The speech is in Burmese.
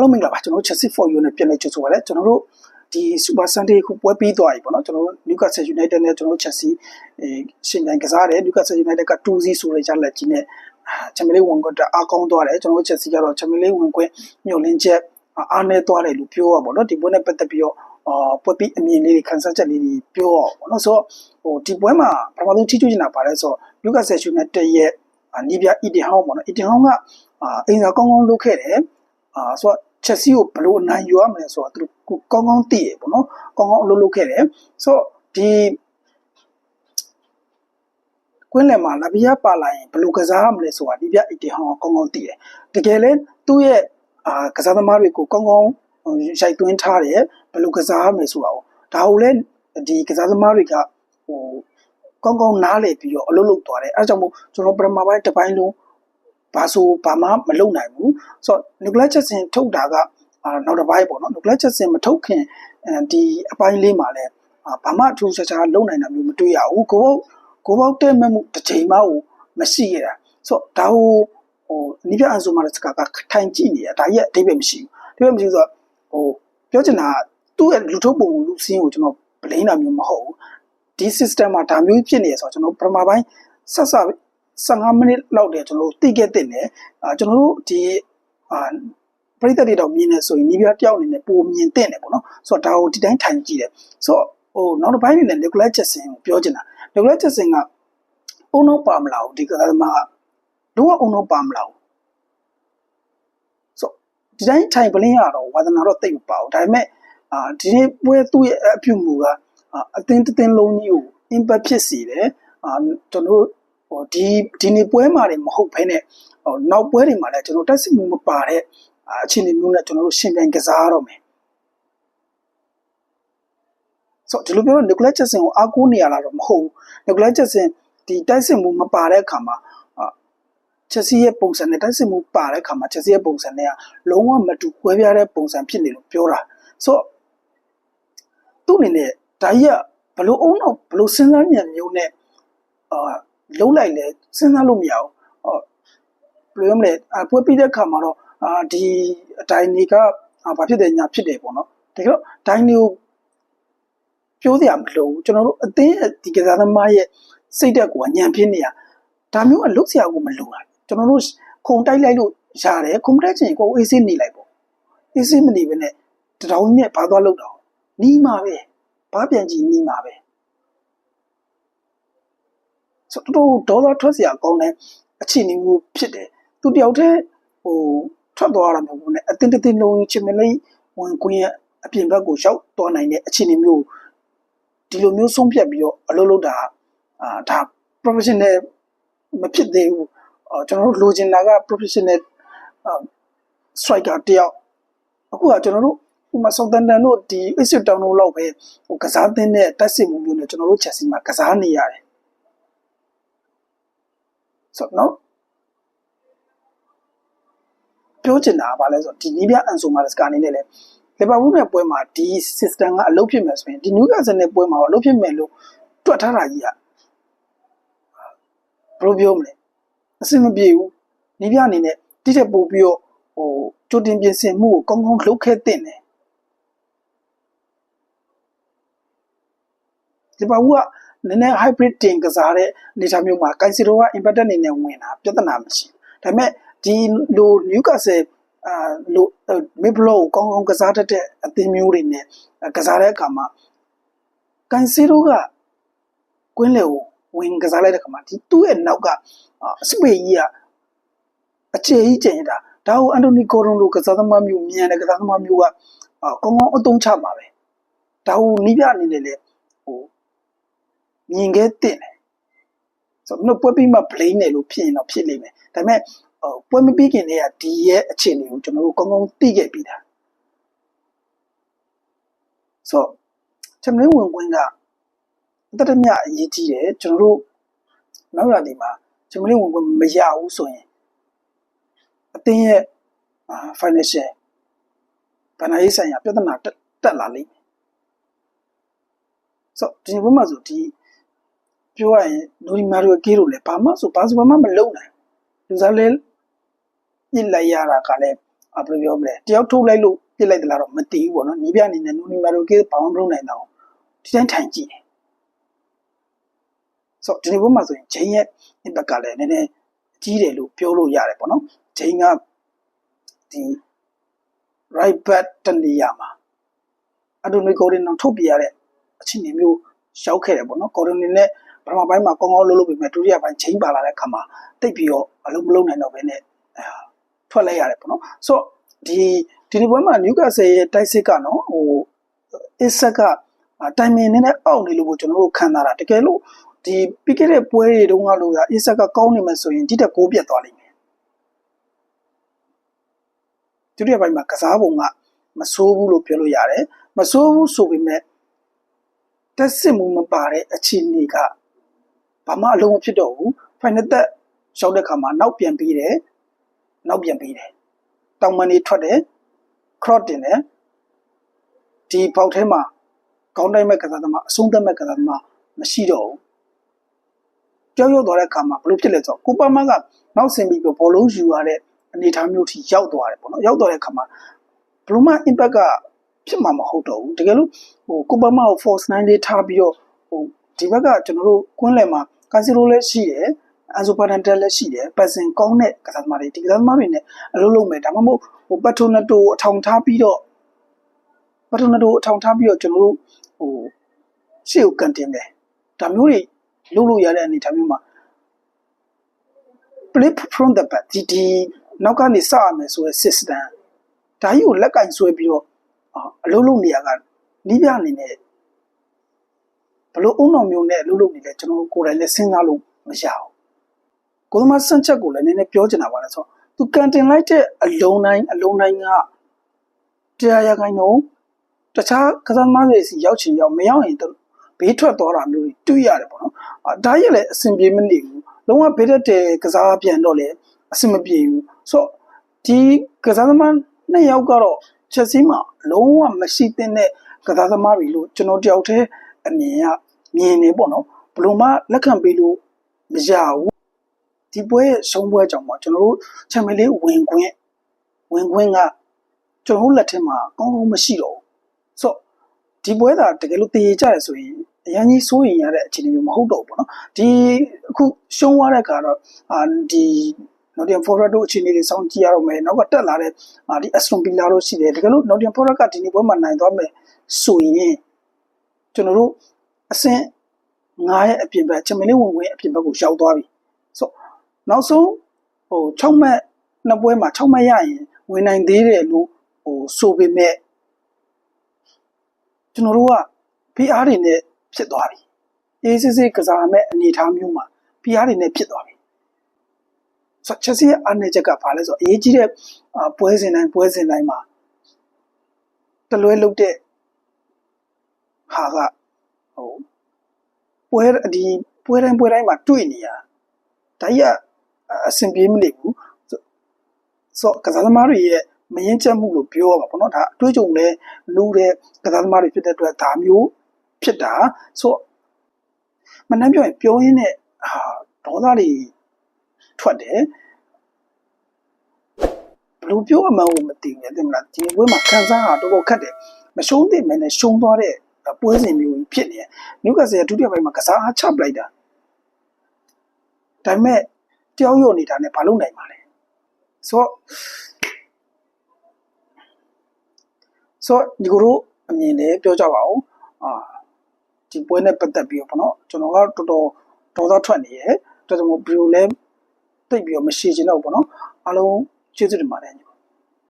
အားလုံးမင်္ဂလာပါကျွန်တော်တို့ Chelsea for you နဲ့ပြန်လည်ကြိုဆိုပါရစေကျွန်တော်တို့ဒီ Super Sunday ခုပွဲပြီးသွားပြီပေါ့နော်ကျွန်တော်တို့ Newcastle United နဲ့ကျွန်တော်တို့ Chelsea အဲရှင်ပြိုင်ကစားတယ် Newcastle United က2-0ဆိုတဲ့ရလက်ကြီးနဲ့ချန်ပီယံလိဝင်ခွင့်အားကောင်းသွားတယ်ကျွန်တော်တို့ Chelsea ကတော့ချန်ပီယံလိဝင်ခွင့်ညှို့လင်းချက်အားနည်းသွားတယ်လို့ပြောရပါတော့ဒီပွဲနဲ့ပတ်သက်ပြီးတော့အာပွဲပြီးအမြင်လေးတွေခန်းစားချက်လေးတွေပြောအောင်ပေါ့နော်ဆိုတော့ဟိုဒီပွဲမှာပထမဆုံးထိချွချင်တာပါလဲဆိုတော့ Newcastle United ရဲ့နီးပြ Eden Howe ပေါ့နော် Eden Howe ကအာအင်္ဂါကောင်းကောင်းလုပ်ခဲ့တယ်အာဆိုတော့ ချက်စီကိုဘယ်လိုအနိုင်ယူရမလဲဆိုတော့သူတို့ကောင်းကောင်းသိရပေါ့နော်ကောင်းကောင်းအလုပ်လုပ်ခဲ့တယ်ဆိုတော့ဒီကွင်းလယ်မှာလာဘီယာပါလာရင်ဘယ်လိုကစားရမလဲဆိုတာဒီပြအတီဟောင်းကောင်းကောင်းသိတယ်တကယ်လဲသူ့ရဲ့အာကစားသမားတွေကိုကောင်းကောင်းရိုက်သွင်းထားတယ်ဘယ်လိုကစားရမလဲဆိုတာကိုဒါကိုလည်းဒီကစားသမားတွေကဟိုကောင်းကောင်းနားလည်ပြီးတော့အလုပ်လုပ်သွားတယ်အဲဒါကြောင့်မို့ကျွန်တော်ပရမပိုင်းတစ်ပိုင်းလုံး ဘာဆိုဘာမှမလုပ်နိုင်ဘူးဆိုတော့ nuclear Jackson ထုတ်တာကအာနောက်တစ်ပိုင်းပေါ့နော် nuclear Jackson မထုတ်ခင်ဒီအပိုင်းလေးမှာလည်းဘာမှအထူးခြားခြားလုပ်နိုင်တာမျိုးမတွေ့ရဘူးကိုပေါ့ကိုပေါ့တဲ့မဲ့မှုတစ်ချိန်မှမရှိခဲ့တာဆိုတော့ဒါဟိုဟိုနိပြအန်ဆိုမာတဲ့စကားကထိုင်ကြည့်နေရဒါကြီးအတိတ်ပဲမရှိဘူးအတိတ်ပဲမရှိဘူးဆိုတော့ဟိုပြောချင်တာသူ့ရဲ့လူထုတ်ပုံလူစင်းကိုကျွန်တော်ဗလိန်းတာမျိုးမဟုတ်ဘူးဒီ system မှာဒါမျိုးဖြစ်နေရဆိုတော့ကျွန်တော်ပထမပိုင်းဆက်ဆက် 15မိနစ်လောက်တည်းကျွန်တော်တို့သိခဲ့တဲ့နဲ့အာကျွန်တော်တို့ဒီအာပရိသတ်တွေတော့မြင်နေဆိုရင်နီးပြတယောက်အနေနဲ့ပုံမြင်တဲ့တယ်ပေါ့နော်ဆိုတော့ဒါကိုဒီတိုင်းထိုင်ကြည့်တယ်ဆိုတော့ဟိုနောက်တစ်ပိုင်းနေနဲ့ Nicolas Jackson ကိုပြောချင်တာ Nicolas Jackson ကအုံတော့ပါမလားဒီကသမားတော့အုံတော့ပါမလားဆိုဒီတိုင်းထိုင်ပလင်းရတော့ဝါသနာတော့တိတ်မပါဘူးဒါပေမဲ့အာဒီနေ့ပွဲသူ့ရဲ့အပြုမူကအတင်းတင်းလုံးကြီးကို impact ဖြစ်စေတယ်အာကျွန်တော် ဟိုဒီဒီနေ့ပွဲမှာတွေမဟုတ်ဘဲနဲ့ဟိုနောက်ပွဲတွေမှာလည်းကျွန်တော်တက်စစ်မှုမပါတဲ့အခြေအနေမျိုးနဲ့ကျွန်တော်တို့ရှင်ပြိုင်ကစားရတော့မယ်ဆိုဒီလိုပြောတော့ Nicolas Jackson ကိုအားကိုးနေရတာတော့မဟုတ်ဘူး Nicolas Jackson ဒီတိုက်စစ်မှုမပါတဲ့အခါမှာချက်စီရဲ့ပုံစံနဲ့တိုက်စစ်မှုပါတဲ့အခါမှာချက်စီရဲ့ပုံစံနဲ့ကလုံးဝမတူခွဲပြားတဲ့ပုံစံဖြစ်နေလို့ပြောတာဆိုတော့သူ့အနေနဲ့ဒါကြီးကဘလို့အုံတော့ဘလို့စဉ်းစားဉာဏ်မျိုးနဲ့အာ လုံးလိုက်လဲစဉ်းစားလို့မရဘူးဟောဘယ်လိုမလဲအပွဲပြီးတဲ့အခါမှာတော့အာဒီအတိုင်းတွေကဘာဖြစ်တယ်ညာဖြစ်တယ်ပေါ့နော်တကယ်တော့ဒိုင်းတွေကိုပြောစရာမလိုဘူးကျွန်တော်တို့အသင်းဒီကစားသမားရဲ့စိတ်ဓာတ်ကိုညံပြင်းနေရဒါမျိုးအလုပ်စရာကိုမလိုတာကျွန်တော်တို့ခုံတိုက်လိုက်လို့ရတယ်ခုံတိုက်ချင်ကိုအေးစေးနေလိုက်ပေါ့အေးစေးမနေဘဲနဲ့တတောင်းနဲ့ဘာသွားလောက်တော့နီးမှာပဲဘာပြန်ကြည့်နီးမှာပဲ ဆိုတော့ဒေါ်လာထွက်စရာကောင်းတဲ့အခြေအနေမျိုးဖြစ်တယ်သူတယောက်တည်းဟိုထွက်သွားတာမျိုးနဲ့အတင်းတင်းလုံးချင်မလေးဝင်ကွင်းရဲ့အပြင်ဘက်ကိုရောက်သွားနိုင်တဲ့အခြေအနေမျိုးဒီလိုမျိုးဆုံးဖြတ်ပြီးတော့အလုပ်လုပ်တာအာဒါ professional မဖြစ်သေးဘူးအော်ကျွန်တော်တို့လိုချင်တာက professional striker တယောက်အခုကကျွန်တော်တို့ဥမာဆောက်တန်တန်တို့ဒီ exit down တို့လောက်ပဲဟိုကစားသင်းတဲ့တက်စစ်မှုမျိုးနဲ့ကျွန်တော်တို့ Chelsea မှာကစားနေရတယ် ဆိုတော့ပြောချင်တာကဘာလဲဆိုတော့ဒီနီးပြအန်ဆိုမာစကာအနေနဲ့လေလီဗာပူးနဲ့ပွဲမှာဒီ system ကအလုပ်ဖြစ်မယ်ဆိုရင်ဒီနျူကာဆယ်နဲ့ပွဲမှာအလုပ်ဖြစ်မယ်လို့တွက်ထားတာကြီးကဘယ်လိုပြောမလဲအဆင်မပြေဘူးနီးပြအနေနဲ့တိကျပို့ပြီးတော့ဟိုကြိုတင်ပြင်ဆင်မှုကိုကောင်းကောင်းလုပ်ခဲ့တဲ့တယ်လီဗာပူးက နည်းနည်း hybrid တင်ကစားတဲ့အနေအထားမျိုးမှာကိုင်စီရိုက impact အနေနဲ့ဝင်တာပြဿနာမရှိဘူးဒါပေမဲ့ဒီလို Newcastle အာလိုမစ်ဘလော့ကိုကောင်းကောင်းကစားတတ်တဲ့အသင်းမျိုးတွေနဲ့ကစားတဲ့အခါမှာကန်စီရိုကကွင်းလေကိုဝင်ကစားလိုက်တဲ့အခါမှာဒီသူ့ရဲ့နောက်ကစပေကြီးကအခြေကြီးကျင်တာဒါကိုအန်တိုနီဂိုရွန်လိုကစားသမားမျိုးမြန်တဲ့ကစားသမားမျိုးကကောင်းကောင်းအသုံးချမှာပဲဒါကိုနီးပြအနေနဲ့လေဟို မြင်ခဲ့တဲ့ဆိုတော့ပွဲပြီးမှ blame တယ်လို့ဖြစ်ရင်တော့ဖြစ်လိမ့်မယ်ဒါပေမဲ့ပွဲမပြီးခင်တည်းကဒီရဲ့အခြေအနေကိုကျွန်တော်တို့ကောင်းကောင်းသိခဲ့ပြီးသားဆိုတော့ချမင်းဝင်ခွင့်ကအတတမြအရေးကြီးတယ်ကျွန်တော်တို့နောက်ရဒီမှာချမင်းဝင်ခွင့်မရဘူးဆိုရင်အတင်းရဲ့ financial ဘဏ္ဍာရေးဆိုင်ရာပြဿနာတက်လာလိမ့်မယ်ဆိုတော့ဒီဘက်မှာဆိုဒီ ပြောရရင်နိုဒီမာရီယိုကေးတို့လည်းဘာမှဆိုဘာဆိုဘာမှမလုပ်နိုင်လူစားလဲညစ်လိုက်ရတာကလည်းအဘယ်လိုပြောမလဲတယောက်ထုတ်လိုက်လို့ပြစ်လိုက်သလားတော့မသိဘူးပေါ့နော်နီးပြအနေနဲ့နူနီမာရိုကေဘာမှမလုပ်နိုင်တော့ဒီတိုင်းထိုင်ကြည့်တယ်ဆိုတော့ဒီနေ့ဘက်မှာဆိုရင်ဂျိန်းရဲ့ impact ကလည်းနည်းနည်းကြီးတယ်လို့ပြောလို့ရတယ်ပေါ့နော်ဂျိန်းကဒီ right back တနေရာမှာအဒိုနီကိုရင်တော့ထုတ်ပြရတဲ့အခြေအနေမျိုးရောက်ခဲ့တယ်ပေါ့နော်ကိုရင်နဲ့ ပထမပိုင်းမှာကောင်းကောင်းလုပ်လို့ပြင်မဲ့ဒုတိယပိုင်းချိန်ပါလာတဲ့အခါမှာတိတ်ပြီးတော့အလုံးမလုံးနိုင်တော့ဘဲနဲ့အဲထွက်လိုက်ရတယ်ပေါ့နော်ဆိုတော့ဒီဒီဒီပွဲမှာနျူကာဆယ်ရဲ့တိုက်စစ်ကနော်ဟိုအစ်ဆက်ကတိုင်မင်နဲ့နဲ့အောက်နေလို့ကိုကျွန်တော်တို့ခံစားတာတကယ်လို့ဒီပြီးခဲ့တဲ့ပွဲတွေတုန်းကလို့ရအစ်ဆက်ကကောင်းနေမှဆိုရင်ဒီတက်ကိုပြတ်သွားလိမ့်မယ်ဒုတိယပိုင်းမှာကစားပုံကမဆိုးဘူးလို့ပြောလို့ရတယ်မဆိုးဘူးဆိုပေမဲ့တက်စစ်မှုမပါတဲ့အခြေအနေက ဘာမှအလုံးမဖြစ်တော့ဘူးဖိုင်နသက်ရှောက်တဲ့ခါမှာနောက်ပြန်ပြီးတယ်နောက်ပြန်ပြီးတယ်တောင်မန်နေထွက်တယ်ခရော့တင်တယ်ဒီပေါက်ထဲမှာကောင်းတိုင်းမဲ့ကစားသမားအဆုံးသတ်မဲ့ကစားသမားမရှိတော့ဘူးကြောက်ရွံ့သွားတဲ့အခါမှာဘလို့ဖြစ်လဲဆိုတော့ကိုပါမန်ကနောက်ဆင်ပြီးဘောလုံးယူရတဲ့အနေအထားမျိုးထိရောက်သွားတယ်ပေါ့နော်ရောက်သွားတဲ့အခါမှာဘလို့မှ impact ကဖြစ်မှာမဟုတ်တော့ဘူးတကယ်လို့ဟိုကိုပါမန်ကို force 9လေးထားပြီးတော့ဟိုဒီဘက်ကကျွန်တော်တို့ကွင်းလယ်မှာ ကာစီရိုလည်းရှိတယ်အဆိုပါတန်တက်လည်းရှိတယ်ပတ်စင်ကောင်းတဲ့ကစားသမားတွေဒီကစားသမားတွေနဲ့အလုပ်လုပ်မယ်ဒါမှမဟုတ်ဟိုပတ်ထိုနတိုအထောင်ထားပြီးတော့ပတ်ထိုနတိုအထောင်ထားပြီးတော့ကျွန်တော်တို့ဟိုရှေ့ကိုကန်တင်တယ်ဒါမျိုးတွေလုပ်လို့ရတဲ့အနေအထားမျိုးမှာ play from the back ဒီဒီနောက်ကနေစရမယ်ဆိုတဲ့ system ဒါကြီးကိုလက်ကင်ဆွဲပြီးတော့အလုပ်လုပ်နေရကနီးပြအနေနဲ့ ဘလို့အုံတော်မျိုးနဲ့အလုပ်လုပ်နေလဲကျွန်တော်ကိုယ်တိုင်လည်းစဉ်းစားလို့မရဘူးကိုသမားစန့်ချက်ကိုလည်းနည်းနည်းပြောချင်တာပါလဲဆိုတော့သူကန်တင်လိုက်တဲ့အလုံးတိုင်းအလုံးတိုင်းကတရားရခိုင်တော့တခြားကစားသမားတွေစီရောက်ချင်ရောက်မရောက်ရင်ဘေးထွက်သွားတာမျိုးတွေတွေ့ရတယ်ပေါ့နော်အဲဒါရလည်းအဆင်ပြေမနေဘူးလုံးဝဘေးတက်တဲ့ကစားပြန်တော့လေအဆင်မပြေဘူးဆိုတော့ဒီကစားသမားနှစ်ယောက်ကတော့ချက်စီးမှာလုံးဝမရှိသင့်တဲ့ကစားသမားတွေလို့ကျွန်တော်တယောက်တည်း အမြင်ကမြင်နေပေါ့နော်ဘယ်လိုမှလက်ခံပေးလို့မရဘူးဒီပွဲရဲ့ဆုံးပွဲကြောင့်ပေါ့ကျွန်တော်တို့ချန်ပီယံလေးဝင်ခွင့်ဝင်ခွင့်ကကျွန်တော်တို့လက်ထက်မှာကောင်းကောင်းမရှိတော့ဘူးဆိုတော့ဒီပွဲသာတကယ်လို့တည်ကြရဆိုရင်အရင်ကြီးစိုးရင်ရတဲ့အခြေအနေမျိုးမဟုတ်တော့ဘူးပေါ့နော်ဒီအခုရှုံးသွားတဲ့ခါတော့အာဒီနော်ဒီ forward တို့အခြေအနေတွေစောင့်ကြည့်ရတော့မယ်နောက်ကတက်လာတဲ့အာဒီ Aston Villa တို့ရှိတယ်တကယ်လို့ Nottingham Forest ကဒီနေ့ပွဲမှာနိုင်သွားမယ်ဆိုရင် ကျွန်တော်တို့အဆင့်9ရဲ့အပြင်ဘက်ချမင်းလေးဝင်ဝင်အပြင်ဘက်ကိုရောက်သွားပြီဆိုနောက်ဆုံးဟို6မှတ်နှစ်ပွဲမှာ6မှတ်ရရင်ဝင်နိုင်သေးတယ်လို့ဟိုဆိုပေမဲ့ကျွန်တော်တို့က PR တွေနဲ့ဖြစ်သွားပြီအေးစစ်စစ်ကစားမဲ့အနေအထားမျိုးမှာ PR တွေနဲ့ဖြစ်သွားပြီဆိုချက်စီရဲ့အနေချက်ကဘာလဲဆိုတော့အရေးကြီးတဲ့ပွဲစဉ်တိုင်းပွဲစဉ်တိုင်းမှာတလွဲလုတ်တဲ့ ဟာကဟိုပွဲဒီပွဲတိုင်းပွဲတိုင်းမှာတွေ့နေရဒါကြီးကအဆင်ပြေမနေဘူးဆိုတော့ကစားသမားတွေရဲ့မရင်ချက်မှုလို့ပြောရမှာပေါ့နော်ဒါအတွေ့အကြုံနဲ့လူတဲ့ကစားသမားတွေဖြစ်တဲ့အတွက်ဒါမျိုးဖြစ်တာဆိုမနှမ်းပြောရင်ပြောရင်းနဲ့ဟာဒေါသတွေထွက်တယ်ဘယ်လိုပြောအမှန်းကိုမသိဘူးတင်မလားဒီပွဲမှာခံစားဟာတော်တော်ခက်တယ်မရှုံးသင့်မဲနဲ့ရှုံးသွားတဲ့ ပွဲစဉ်မျိုးကြီးဖြစ်နေတယ်နျူကာဆယ်ဒုတိယပိုင်းမှာကစားအားချပလိုက်တာဒါပေမဲ့တယောက်ရော့နေတာနဲ့ဘာလုပ်နိုင်မှာလဲဆိုတော့ဆိုတော့ဒီကိုတို့အမြင်လည်းပြောကြပါဦးအာဒီပွဲနဲ့ပတ်သက်ပြီးတော့ဗောနော်ကျွန်တော်ကတော်တော်ဒေါသထွက်နေရဲ့တော်တော်ဘီယိုလည်းတိတ်ပြီးတော့မရှိချင်တော့ဘူးဗောနော်အားလုံးကျေးဇူးတင်ပါတယ်ညီ